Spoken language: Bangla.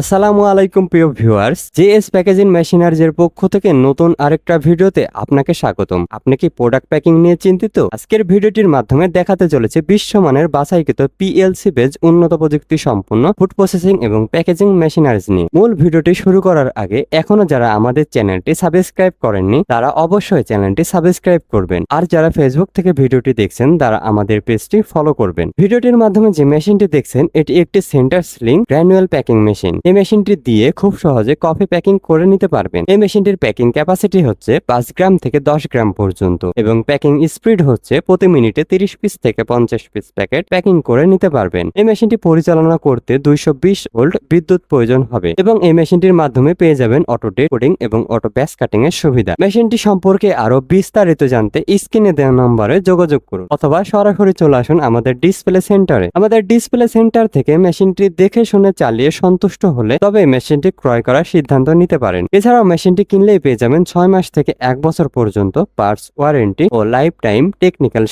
আসসালামু আলাইকুম প্রিয় ভিউয়ার্স জেএস প্যাকেজিং মেশিনারিজের পক্ষ থেকে নতুন আরেকটা ভিডিওতে আপনাকে স্বাগতম। আপনি কি প্রোডাক্ট প্যাকিং নিয়ে চিন্তিত? আজকের ভিডিওটির মাধ্যমে দেখাতে চলেছে বিশ্বমানের বাছাইকৃত পিএলসি বেজ উন্নত প্রযুক্তি সম্পন্ন ফুড প্রসেসিং এবং প্যাকেজিং মেশিনারিজ নিয়ে। মূল ভিডিওটি শুরু করার আগে এখনও যারা আমাদের চ্যানেলটি সাবস্ক্রাইব করেননি, তারা অবশ্যই চ্যানেলটি সাবস্ক্রাইব করবেন। আর যারা ফেসবুক থেকে ভিডিওটি দেখছেন, তারা আমাদের পেজটি ফলো করবেন। ভিডিওটির মাধ্যমে যে মেশিনটি দেখছেন, এটি একটি centre sealing granule packing machine এই মেশিনটি দিয়ে খুব সহজে কফি প্যাকিং করে নিতে পারবেন। এই মেশিনটির প্যাকিং ক্যাপাসিটি হচ্ছে পাঁচ গ্রাম থেকে দশ গ্রাম পর্যন্ত এবং প্যাকিং স্পিড হচ্ছে প্রতি মিনিটে তিরিশ পিস থেকে পঞ্চাশ পিস প্যাকেট প্যাকিং করে নিতে পারবেন। এই মেশিনটি পরিচালনা করতে দুইশো বিশ ভোল্ট বিদ্যুৎ প্রয়োজন হবে এবং এই মেশিনটির মাধ্যমে পেয়ে যাবেন অটো ডেট কোডিং এবং অটো ব্যাস কাটিং এর সুবিধা। মেশিনটি সম্পর্কে আরও বিস্তারিত জানতে স্ক্রিনে দেওয়া নম্বরে যোগাযোগ করুন অথবা সরাসরি চলে আসুন আমাদের ডিসপ্লে সেন্টারে। আমাদের ডিসপ্লে সেন্টার থেকে মেশিনটি দেখে শুনে চালিয়ে সন্তুষ্ট হলে তবে এই মেশিনটি ক্রয় করার সিদ্ধান্ত নিতে পারেন। এছাড়াও মেশিনটি কিনলেই পেয়ে যাবেন ছয় মাস থেকে এক বছর পর্যন্ত পার্টস, ওয়ারেন্টি ও লাইফ টাইম টেকনিক্যাল